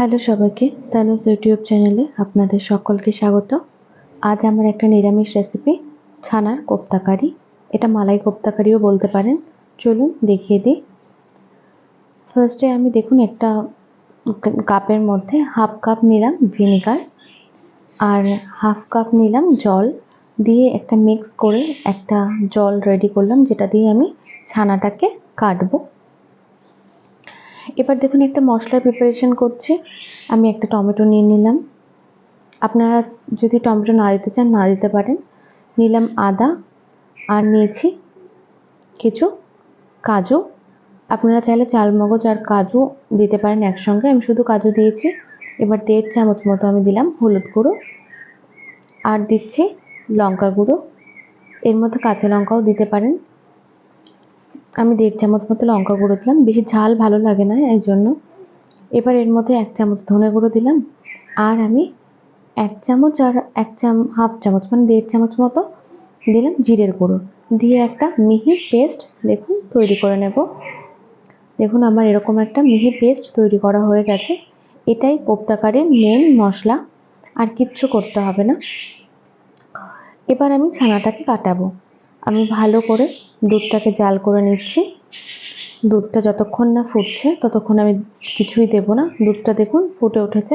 Hello সবাইকে, Tanuj YouTube চ্যানেলে আপনাদের সকলকে স্বাগত। আজ আমার একটা নিরামিষ রেসিপি ছানার কোপ্তা কারি এটা মালাই কোপ্তা কারিও বলতে পারেন। চলুন দেখিয়ে দিই। ফার্স্টে আমি দেখুন একটা কাপের মধ্যে হাফ কাপ নিলাম ভিনিগার আর হাফ কাপ নিলাম জল। দিয়ে একটা মিক্স করে একটা জল রেডি করলাম, যেটা দিয়ে আমি ছানাটাকে কাটবো। এবার দেখুন একটা মশলার প্রিপারেশন করছি। আমি একটা টমেটো নিয়ে নিলাম। আপনারা যদি টমেটো না দিতে চান, না দিতে পারেন। নিলাম আদা আর নিয়েছি কিছু কাজু। আপনারা চাইলে চালমগজ আর কাজু দিতে পারেন একসঙ্গে। আমি শুধু কাজু দিয়েছি। এবার দেড় চামচ মতো আমি দিলাম হলুদ গুঁড়ো। আর দিচ্ছি লঙ্কা গুঁড়ো। এর মধ্যে কাঁচা লঙ্কাও দিতে পারেন। আমি দেড় চামচ মতো লঙ্কা গুঁড়ো দিলাম। বেশি ঝাল ভালো লাগে না এই জন্য। এবার এর মধ্যে এক চামচ ধনে গুঁড়ো দিলাম। আর আমি এক চামচ আর এক চাম, হাফ চামচ মানে দেড় চামচ মতো দিলাম জিরের গুঁড়ো। দিয়ে একটা মিহি পেস্ট দেখুন, তৈরি করে নেব। দেখুন আমার এরকম একটা মিহি পেস্ট তৈরি করা হয়ে গেছে। এটাই কোপ্তাকারের মেন মশলা। আর কিচ্ছু করতে হবে না। এবার আমি ছানাটাকে কাটাবো। আমি ভালো করে দুধটাকে জাল করে নিচ্ছি। দুধটা যতক্ষণ না ফুটছে, ততক্ষণ আমি কিছুই দেব না। দুধটা দেখুন ফুটে উঠেছে।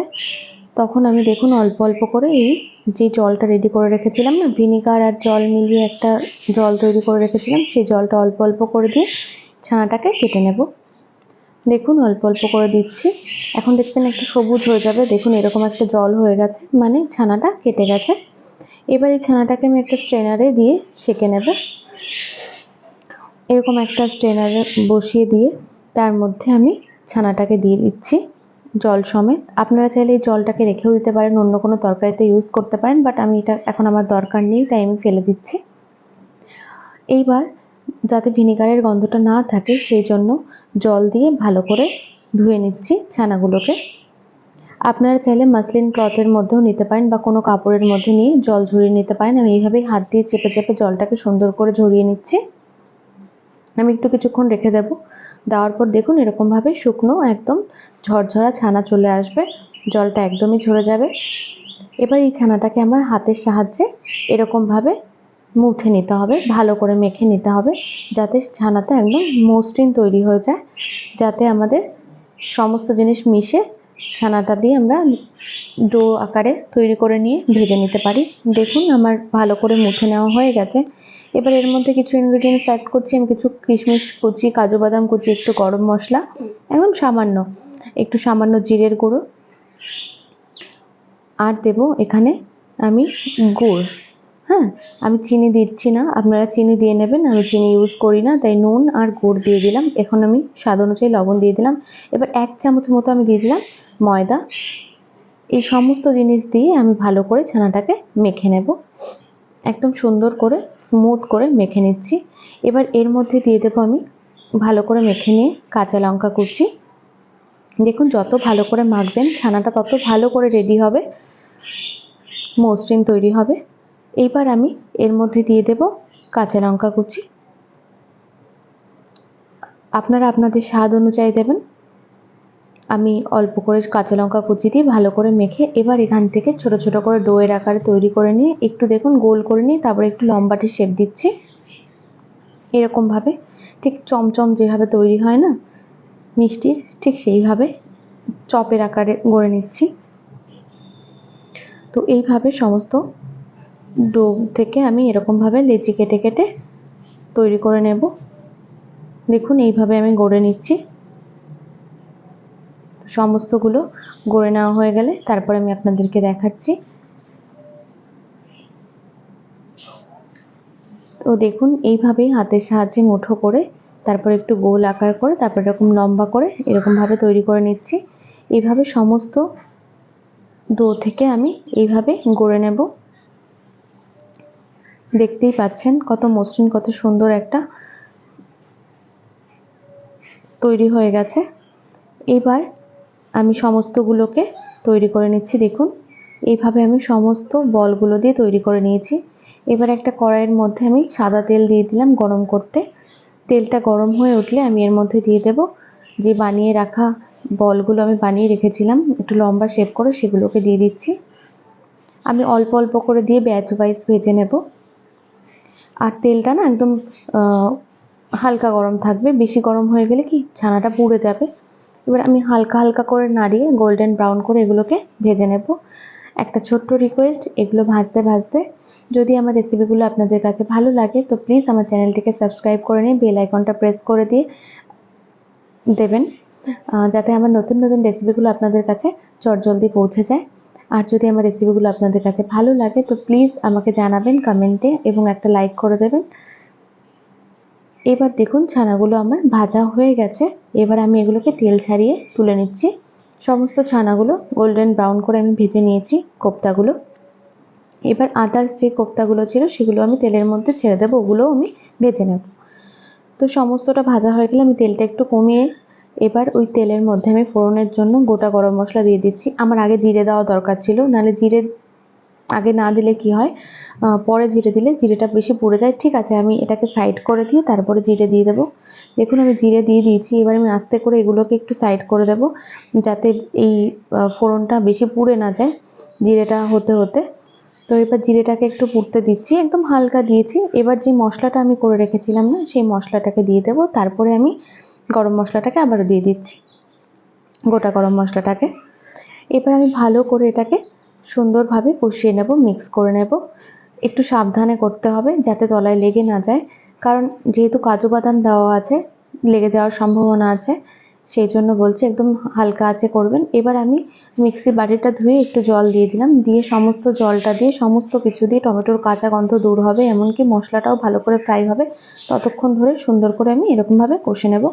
তখন আমি দেখুন অল্প অল্প করে এই যে জলটা রেডি করে রেখেছিলাম না ভিনিগার আর জল মিলিয়ে একটা জল তৈরি করে রেখেছিলাম, সেই জলটা অল্প অল্প করে দিয়ে ছানাটাকে কেটে নেব। দেখুন অল্প অল্প করে দিচ্ছি। এখন দেখবেন একটু সবুজ হয়ে যাবে। দেখুন এরকম একটা জল হয়ে গেছে মানে ছানাটা কেটে গেছে। এবার এই ছানাটাকে আমি একটা স্ট্রেনারে দিয়ে ছেঁকে নেব। এরকম একটা স্ট্রেনারে বসিয়ে দিয়ে তার মধ্যে আমি ছানাটাকে দিয়ে দিচ্ছি জল সমেত। আপনারা চাইলে এই জলটাকে রেখেও দিতে পারেন, অন্য কোনো তরকারিতে ইউজ করতে পারেন বাট আমি এটা এখন আমার দরকার নেই, তাই আমি ফেলে দিচ্ছি। এইবার যাতে ভিনিগারের গন্ধটা না থাকে, সেই জন্য জল দিয়ে ভালো করে ধুয়ে নিচ্ছি ছানাগুলোকে। আপনারা চাইলে মাসলিন ক্লথের মধ্যেও নিতে পারেন বা কোনো কাপড়ের মধ্যে নিয়ে জল ঝরিয়ে নিতে পারেন। আমি এইভাবেই হাত দিয়ে চেপে চেপে জলটাকে সুন্দর করে ঝরিয়ে নিচ্ছি। আমি একটু কিছুক্ষণ রেখে দেব। দেওয়ার পর দেখুন এরকমভাবে শুকনো একদম ঝরঝরা ছানা চলে আসবে। জলটা একদমই ঝরে যাবে। এবার এই ছানাটাকে আমার হাতের সাহায্যে এরকমভাবে মুথে নিতে হবে, ভালো করে মেখে নিতে হবে, যাতে ছানাটা একদম মসৃণ তৈরি হয়ে যায়, যাতে আমাদের সমস্ত জিনিস মিশে ছানাটা দিয়ে আমরা ডো আকারে তৈরি করে নিয়ে ভেজে নিতে পারি। দেখুন আমার ভালো করে মুছে নেওয়া হয়ে গেছে। এবার এর মধ্যে কিছু ইনগ্রিডিয়েন্টস অ্যাড করছি। আমি কিছু কিশমিশ কুচি, কাজু বাদাম কুচি, একটু গরম মশলা একদম সামান্য, একটু সামান্য জিরের গুঁড়ো। আর দেব এখানে আমি গুড়। হ্যাঁ আমি চিনি দিচ্ছি না। আপনারা চিনি দিয়ে নেবেন, আমি চিনি ইউজ করি না, তাই নুন আর গুড় দিয়ে দিলাম। এখন আমি স্বাদ অনুযায়ী লবণ দিয়ে দিলাম। এবার এক চামচ মতো আমি দিয়ে দিলাম ময়দা। এই সমস্ত জিনিস দিয়ে আমি ভালো করে ছানাটাকে মেখে নেব। একদম সুন্দর করে স্মুথ করে মেখে নিচ্ছি। এবার এর মধ্যে দিয়ে দেবো আমি ভালো করে মেখে নিয়ে কাঁচা লঙ্কা কুচি। দেখুন, যত ভালো করে মাখবেন, ছানাটা তত ভালো করে রেডি হবে। মসৃণ তৈরি হবে। এইবার আমি এর মধ্যে দিয়ে দেব কাঁচা লঙ্কা কুচি। আপনারা আপনাদের স্বাদ অনুযায়ী দেবেন। আমি অল্প করে কাঁচা লঙ্কা কুচি দিয়ে ভালো করে মেখে এবার এখান থেকে ছোট ছোট করে ডোয়ের আকারে তৈরি করে নিয়ে একটু দেখুন গোল করে নিয়ে তারপরে একটু লম্বাটি শেপ দিচ্ছি। এরকমভাবে ঠিক চমচম যেভাবে তৈরি হয় না, মিষ্টির ঠিক সেইভাবে চপের আকারে গড়ে নিচ্ছি। তো এইভাবে সমস্ত ডো থেকে আমি এরকমভাবে লেচি কেটে কেটে তৈরি করে নেব। দেখুন, এইভাবে আমি গড়ে নিচ্ছি। সমস্তগুলো গড়ে নেওয়া হয়ে গেলে তারপর আমি আপনাদেরকে দেখাচ্ছি। তো দেখুন, এইভাবেই হাতের সাহায্যে মুঠো করে, তারপর একটু গোল আকার করে, তারপর এরকম লম্বা করে এরকমভাবে তৈরি করে নিচ্ছি। এইভাবে সমস্ত ডো থেকে আমি এইভাবে গড়ে নেব। দেখতেই পাচ্ছেন কত মসৃণ, কত সুন্দর একটা তৈরি হয়ে গেছে। এবার আমি সমস্তগুলোকে তৈরি করে নিচ্ছি, দেখুন। এইভাবে আমি সমস্ত বলগুলো দিয়ে তৈরি করে নিয়েছি। এবার একটা কড়াইয়ের মধ্যে আমি সাদা তেল দিয়ে দিলাম গরম করতে। তেলটা গরম হয়ে উঠলে আমি এর মধ্যে দিয়ে দেব যে বানিয়ে রাখা বলগুলো আমি বানিয়ে রেখেছিলাম, একটু লম্বা শেপ করে সেগুলোকে দিয়ে দিচ্ছি। আমি অল্প অল্প করে দিয়ে ব্যাচ ওয়াইজ ভেজে নেব। আর তেলটা না একদম হালকা গরম থাকবে। বেশি গরম হয়ে গেলে কি ছানাটা পুড়ে যাবে। এবার আমি হালকা হালকা করে নাড়িয়ে গোল্ডেন ব্রাউন করে এগুলোকে ভেজে নেব। একটা ছোট্ট রিকোয়েস্ট এগুলো ভাজতে ভাজতে। যদি আমার রেসিপিগুলো আপনাদের কাছে ভালো লাগে, তো প্লিজ আমার চ্যানেলটিকে সাবস্ক্রাইব করে নিয়ে বেল আইকনটা প্রেস করে দিয়ে দেবেন। যাতে আমার নতুন নতুন রেসিপিগুলো আপনাদের কাছে চটজলদি পৌঁছে যায়। আর যদি আমার রেসিপিগুলো আপনাদের কাছে ভালো লাগে, তো প্লিজ আমাকে জানাবেন কমেন্টে এবং একটা লাইক করে দেবেন। এবার দেখুন ছানাগুলো আমার ভাজা হয়ে গেছে। এবার আমি এগুলোকে তেল ছাড়িয়ে তুলে নিচ্ছি। সমস্ত ছানাগুলো গোল্ডেন ব্রাউন করে আমি ভেজে নিয়েছি কোপ্তাগুলো। এবার আদার্স যে কোপ্তাগুলো ছিল সেগুলো আমি তেলের মধ্যে ছেড়ে দেবো, ওগুলোও আমি ভেজে নেব। তো সমস্তটা ভাজা হয়ে গেলে আমি তেলটা একটু কমিয়ে এবার ওই তেলের মধ্যে আমি ফোড়নের জন্য গোটা গরম মশলা দিয়ে দিচ্ছি। আমার আগে জিরে দেওয়া দরকার ছিল, নাহলে জিরে আগে না দিলে কি হয়? পরে জিরে দিলে জিরেটা বেশি পুড়ে যায়। ঠিক আছে, আমি এটাকে সাইড করে দিয়ে তারপরে জিরে দিয়ে দেবো। দেখুন, আমি জিরে দিয়ে দিয়েছি, এবার আমি আস্তে করে এগুলোকে একটু সাইড করে দেব, যাতে এই ফোড়নটা বেশি পুড়ে না যায় জিরেটা হতে হতে। তো এবার জিরেটাকে একটু পুড়তে দিচ্ছি, একদম হালকা দিয়েছি। এবার যে মশলাটা আমি করে রেখেছিলাম না, সেই মশলাটাকে দিয়ে দেবো। তারপরে আমি গরম মশলাটাকে আবারও দিয়ে দিচ্ছি। গোটা গরম মশলাটাকে। এবার আমি ভালো করে এটাকে সুন্দরভাবে কষিয়ে নেব মিক্স করে নেব। একটু সাবধানে করতে হবে যাতে তলায় লেগে না যায়। কারণ যেহেতু কাজু বাদাম দেওয়া আছে, লেগে যাওয়ার সম্ভাবনা আছে সেই জন্য বলছি একদম হালকা আছে করবেন। এবার আমি মিক্সি বাটিটা ধুয়ে একটু জল দিয়ে দিলাম। দিয়ে সমস্ত জলটা দিয়ে সমস্ত কিছু দিয়ে টমেটোর কাঁচা গন্ধ দূর হবে, এমনকি মশলাটাও ভালো করে ফ্রাই হবে। ততক্ষণ ধরে সুন্দর করে আমি এরকমভাবে কষে নেব।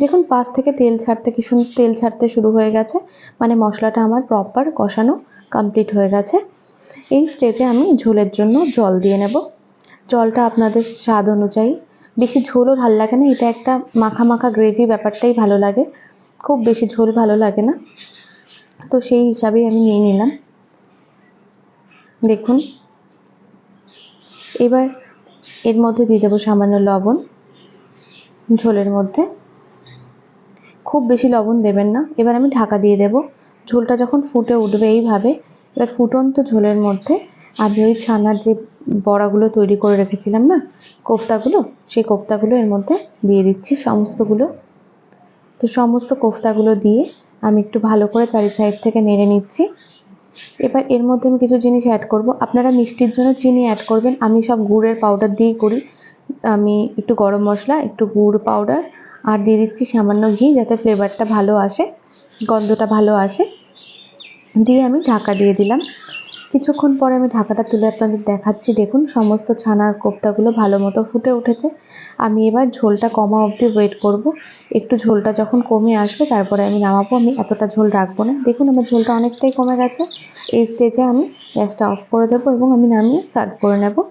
দেখুন, পাশ থেকে তেল ছাড়তে কি তেল ছাড়তে শুরু হয়ে গেছে। মানে মশলাটা আমার প্রপার কষানো কমপ্লিট হয়ে গেছে। এই স্টেজে আমি ঝোলের জন্য জল দিয়ে নেব। জলটা আপনাদের স্বাদ অনুযায়ী। বেশি ঝোলও ভালো লাগে না, এটা একটা মাখা মাখা গ্রেভি ব্যাপারটাই ভালো লাগে। খুব বেশি ঝোল ভালো লাগে না। তো সেই হিসাবেই আমি নিয়ে নিলাম। দেখুন। এবার এর মধ্যে দিয়ে দেবো সামান্য লবণ ঝোলের মধ্যে। খুব বেশি লবণ দেবেন না। এবার আমি ঢাকা দিয়ে দেব। ঝোলটা যখন ফুটে উঠবে এইভাবে, এবার ফুটন্ত ঝোলের মধ্যে আমি ওই ছানার যে বড়াগুলো তৈরি করে রেখেছিলাম না, কোফতাগুলো, সেই কোফতাগুলো এর মধ্যে দিয়ে দিচ্ছি। সমস্তগুলো তো সমস্ত কোফতাগুলো দিয়ে আমি একটু ভালো করে চারি সাইড থেকে নেড়ে নিচ্ছি। এবার এর মধ্যে আমি কিছু জিনিস অ্যাড করব। আপনারা মিষ্টির জন্য চিনি অ্যাড করবেন। আমি সব গুড়ের পাউডার দিয়েই করি। আমি একটু গরম মশলা, একটু গুড় পাউডার আর দিয়ে দিচ্ছি সামান্য ঘি যাতে ফ্লেভারটা ভালো আসে, গন্ধটা ভালো আসে। দিয়ে আমি ঢাকা দিয়ে দিলাম। কিছুক্ষণ পরে আমি ঢাকাটা তুলে আপনাদের দেখাচ্ছি। দেখুন, সমস্ত ছানার কোপ্তাগুলো ভালো মতো ফুটে উঠেছে। আমি এবার ঝোলটা কমা অবধি ওয়েট করব। একটু ঝোলটা যখন কমে আসবে, তারপরে আমি নামাবো। আমি এতটা ঝোল রাখব না। দেখুন, আমার ঝোলটা অনেকটাই কমে গেছে। এই স্টেজে আমি গ্যাসটা অফ করে দেবো এবং আমি নামিয়ে সার্ভ করে নেব।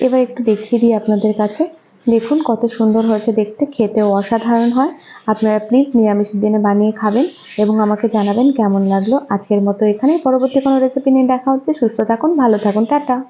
এবার একটু দেখিয়ে দিই আপনাদের কাছে। দেখুন, কত সুন্দর হয়েছে দেখতে। খেতেও অসাধারণ হয়। আপনারা প্লিজ নিরামিষ দিনে বানিয়ে খাবেন এবং আমাকে জানাবেন কেমন লাগল। আজকের মতো এখানেই। পরবর্তী কোনো রেসিপি নিয়ে দেখা হচ্ছে। সুস্থ থাকুন, ভালো থাকুন। টাটা।